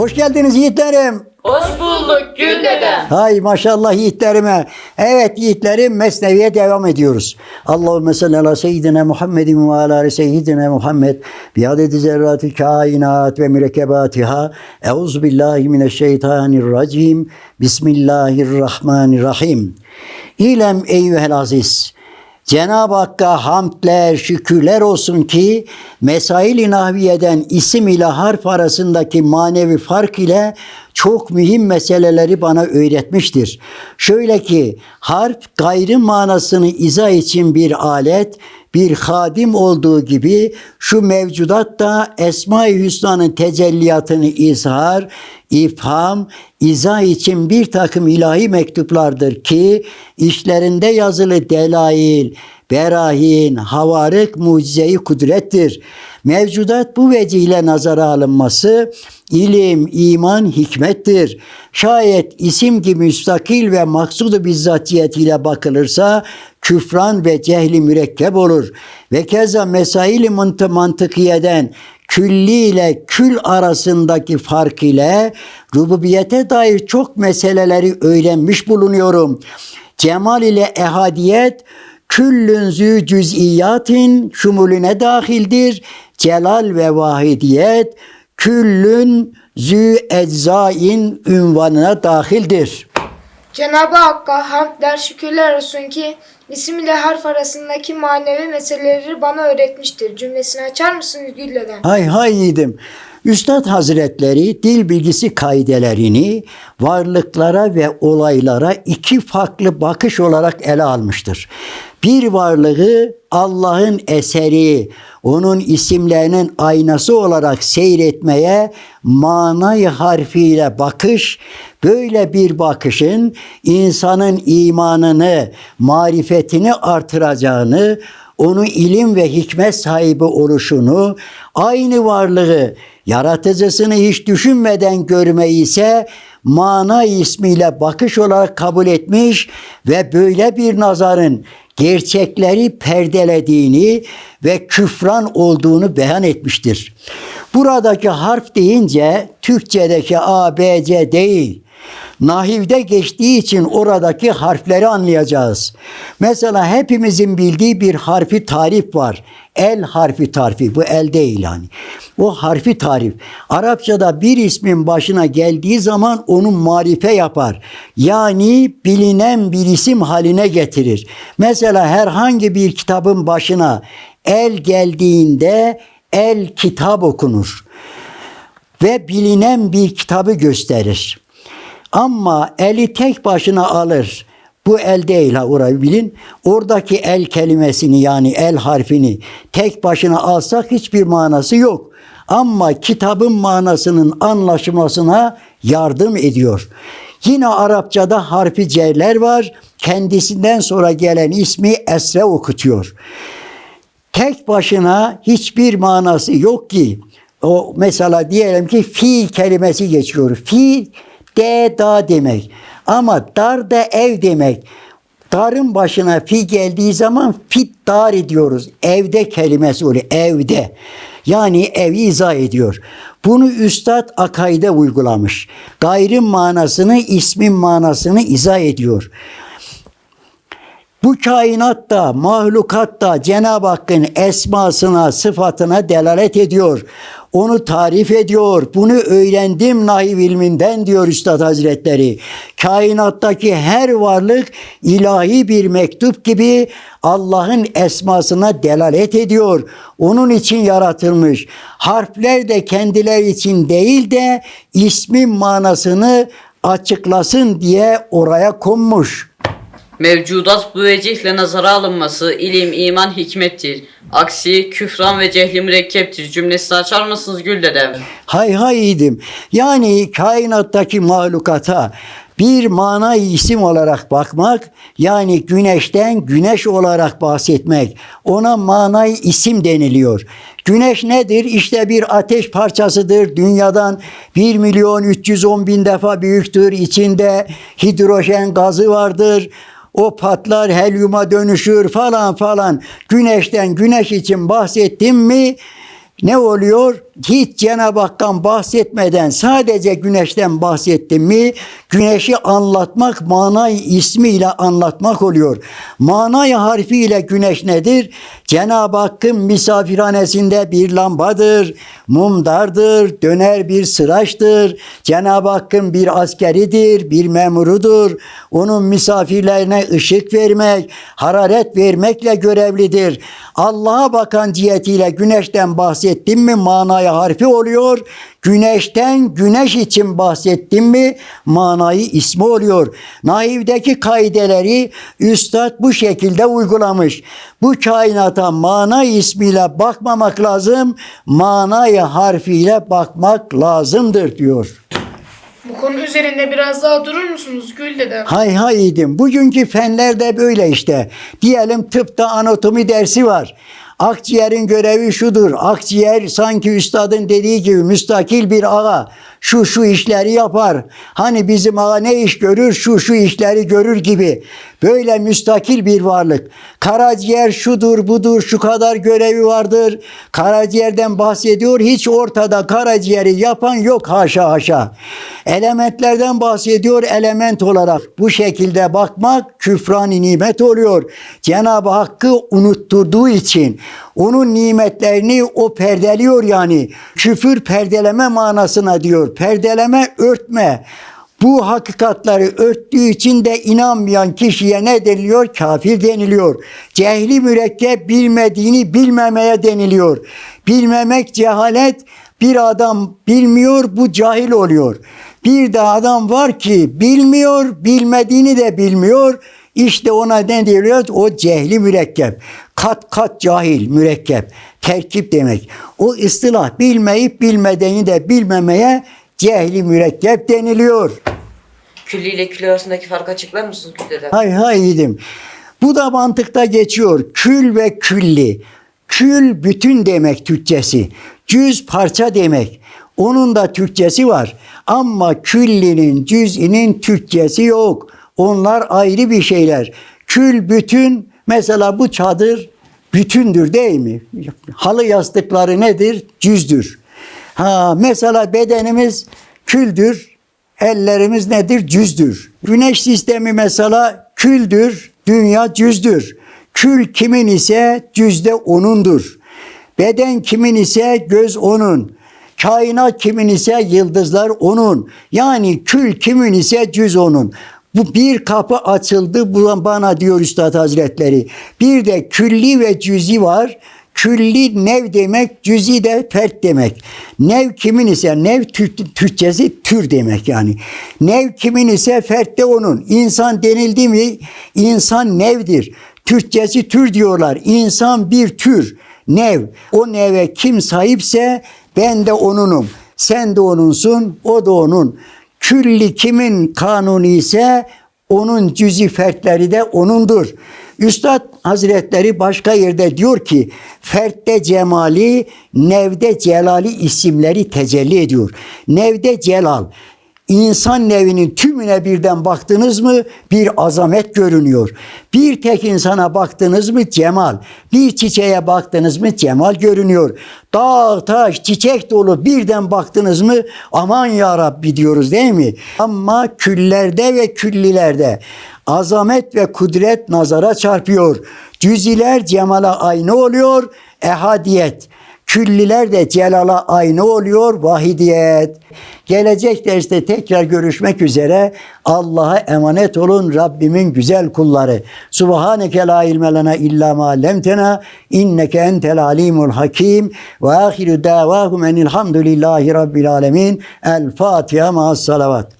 Hoş geldiniz yiğitlerim. Hoş bulduk Gül dedem. Hay maşallah yiğitlerime. Evet yiğitlerim Mesnevi'ye devam ediyoruz. Allahümme salli ala seyyidina Muhammedin ve ala ali seyyidina Muhammed bi adedi zerratü kainat ve mürekkebatiha. Euzu billahi mineşşeytanirracim. Bismillahirrahmanirrahim. İlem eyyühel aziz. Cenab-ı Hakk'a hamdler, şükürler olsun ki Mesail-i Nahviye'den isim ile harf arasındaki manevi fark ile çok mühim meseleleri bana öğretmiştir. Şöyle ki harf gayrı manasını izah için bir alet, bir hadim olduğu gibi şu mevcudat da Esma-i Hüsna'nın tecelliyatını izhar, ifham, izah için bir takım ilahi mektuplardır ki işlerinde yazılı delail, berahin, havarık, mucizeyi kudrettir. Mevcudat bu vecihle nazara alınması ilim, iman, hikmettir. Şayet isim gibi müstakil ve maksudu bizzatiyetiyle bakılırsa küfran ve cehli mürekkep olur. Ve keza mesail-i mantı- mantıkiyeden külli ile kül arasındaki fark ile rububiyete dair çok meseleleri öğrenmiş bulunuyorum. Cemal ile ehadiyet küllün zü cüz'iyatin şumulüne dahildir. Celal ve vahidiyet küllün zü eczain ünvanına dahildir. Cenab-ı Hakk'a hamdler şükürler olsun ki isim ile harf arasındaki manevi meseleleri bana öğretmiştir. Cümlesini açar mısınız Gülleden? Hay hay yiğidim. Üstad Hazretleri dil bilgisi kaidelerini varlıklara ve olaylara iki farklı bakış olarak ele almıştır. Bir varlığı Allah'ın eseri, onun isimlerinin aynası olarak seyretmeye manayı harfiyle bakış, böyle bir bakışın insanın imanını, marifetini artıracağını, onu ilim ve hikmet sahibi oluşunu, aynı varlığı yaratıcısını hiç düşünmeden görmeyi ise mana ismiyle bakış olarak kabul etmiş ve böyle bir nazarın gerçekleri perdelediğini ve küfran olduğunu beyan etmiştir. Buradaki harf deyince Türkçedeki A, B, C değil. Nahivde geçtiği için oradaki harfleri anlayacağız. Mesela hepimizin bildiği bir harfi tarif var. El harfi tarifi. Bu el değil yani. O harfi tarif. Arapçada bir ismin başına geldiği zaman onu marife yapar. Yani bilinen bir isim haline getirir. Mesela herhangi bir kitabın başına el geldiğinde el kitap okunur ve bilinen bir kitabı gösterir. Ama eli tek başına alır. Bu el değil ha orayı bilin. Oradaki el kelimesini yani el harfini tek başına alsak hiçbir manası yok. Ama kitabın manasının anlaşılmasına yardım ediyor. Yine Arapçada harfi cerler var. Kendisinden sonra gelen ismi esre okutuyor tek başına hiçbir manası yok ki. O mesela diyelim ki fi kelimesi geçiyor. Fi de da demek. Ama dar da ev demek. Darın başına fi geldiği zaman fit dar ediyoruz. Evde kelimesi oluyor. Evde. Yani evi izah ediyor. Bunu Üstad Akay'da uygulamış. Gayrın manasını, ismin manasını izah ediyor. Bu kainatta, mahlukatta Cenab-ı Hakk'ın esmasına, sıfatına delalet ediyor. Onu tarif ediyor. Bunu öğrendim nahiv ilminden diyor Üstad Hazretleri. Kainattaki her varlık ilahi bir mektup gibi Allah'ın esmasına delalet ediyor. Onun için yaratılmış. Harfler de kendileri için değil de ismin manasını açıklasın diye oraya konmuş. Mevcudat bu vecihle nazara alınması ilim, iman, hikmettir. Aksi küfran ve cehli mürekkeptir. Cümlesini açar mısınız Gül dedem? Hay hay yiğidim. Yani kainattaki mahlukata bir mana isim olarak bakmak yani güneşten güneş olarak bahsetmek ona manay isim deniliyor. Güneş nedir? İşte bir ateş parçasıdır. Dünyadan 1 milyon 310 bin defa büyüktür. İçinde hidrojen gazı vardır. O patlar helyuma dönüşür falan falan. Güneşten güneş için bahsettim mi ne oluyor? hiç Cenab-ı Hak'tan bahsetmeden sadece güneşten bahsettim mi güneşi anlatmak manayı ismiyle anlatmak oluyor. Manayı harfiyle güneş nedir? Cenab-ı Hakk'ın misafirhanesinde bir lambadır, mumdardır, döner bir sıraçtır. Cenab-ı Hakk'ın bir askeridir, bir memurudur. Onun misafirlerine ışık vermek, hararet vermekle görevlidir. Allah'a bakan cihetiyle güneşten bahsettim mi manaya harfi oluyor. Güneşten güneş için bahsettim mi manayı ismi oluyor. Naivdeki kaideleri üstad bu şekilde uygulamış. Bu kainata mana ismiyle bakmamak lazım, manayı harfiyle bakmak lazımdır diyor. Bu konu üzerinde biraz daha durur musunuz Gül dedem? Hay hay idim. Bugünkü fenlerde böyle işte. Diyelim tıpta anatomi dersi var. Akciğerin görevi şudur. Akciğer sanki üstadın dediği gibi müstakil bir ağa. Şu şu işleri yapar. Hani bizim ağa ne iş görür? Şu şu işleri görür gibi. Böyle müstakil bir varlık. Karaciğer şudur budur şu kadar görevi vardır. Karaciğerden bahsediyor. Hiç ortada karaciğeri yapan yok haşa haşa. Elementlerden bahsediyor element olarak. Bu şekilde bakmak küfran-ı nimet oluyor. Cenab-ı Hakk'ı unutturduğu için onun nimetlerini o perdeliyor yani. Küfür perdeleme manasına diyor. Perdeleme, örtme. Bu hakikatları örttüğü için de inanmayan kişiye ne deniliyor? Kafir deniliyor. Cehli mürekkep bilmediğini bilmemeye deniliyor. Bilmemek cehalet. Bir adam bilmiyor bu cahil oluyor. Bir de adam var ki bilmiyor, bilmediğini de bilmiyor. İşte ona ne diyoruz? O cehli mürekkep. Kat kat cahil mürekkep. Terkip demek. O ıstılah bilmeyip bilmediğini de bilmemeye cehli mürekkep deniliyor. Külli ile külli arasındaki farkı açıklar mısınız dedem? Hay hay yedim. Bu da mantıkta geçiyor. Kül ve külli. Kül bütün demek Türkçesi. Cüz parça demek. Onun da Türkçesi var. Ama küllinin, cüz'inin Türkçesi yok. Onlar ayrı bir şeyler. Kül bütün, mesela bu çadır bütündür değil mi? Halı yastıkları nedir? Cüzdür. Ha mesela bedenimiz küldür, ellerimiz nedir? Cüzdür. Güneş sistemi mesela küldür, dünya cüzdür. Kül kimin ise cüzde onundur. Beden kimin ise göz onun. Kainat kimin ise yıldızlar onun. Yani kül kimin ise cüz onun. Bu bir kapı açıldı bana diyor Üstad Hazretleri. Bir de külli ve cüzi var. Külli nev demek, cüzi de fert demek. Nev kimin ise, nev Türk, Türkçesi tür demek yani. Nev kimin ise fert de onun. İnsan denildi mi, insan nevdir. Türkçesi tür diyorlar. İnsan bir tür, nev. O neve kim sahipse ben de onunum. Sen de onunsun, o da onun. Külli kimin kanunu ise onun cüzi fertleri de onundur. Üstad Hazretleri başka yerde diyor ki fertte cemali, nevde celali isimleri tecelli ediyor. Nevde celal. İnsan nevinin tümüne birden baktınız mı bir azamet görünüyor. Bir tek insana baktınız mı cemal. Bir çiçeğe baktınız mı cemal görünüyor. Dağ, taş, çiçek dolu birden baktınız mı aman ya Rabbi diyoruz değil mi? Ama küllerde ve küllilerde azamet ve kudret nazara çarpıyor. Cüziler cemala aynı oluyor. Ehadiyet. Külliler de celala aynı oluyor vahidiyet. Gelecek derste tekrar görüşmek üzere. Allah'a emanet olun Rabbimin güzel kulları. Subhaneke la ilme lena illa ma allamtena inneke entel alimul hakim ve ahiru davahum enilhamdülillahi rabbil alemin. El Fatiha ma'as salavat.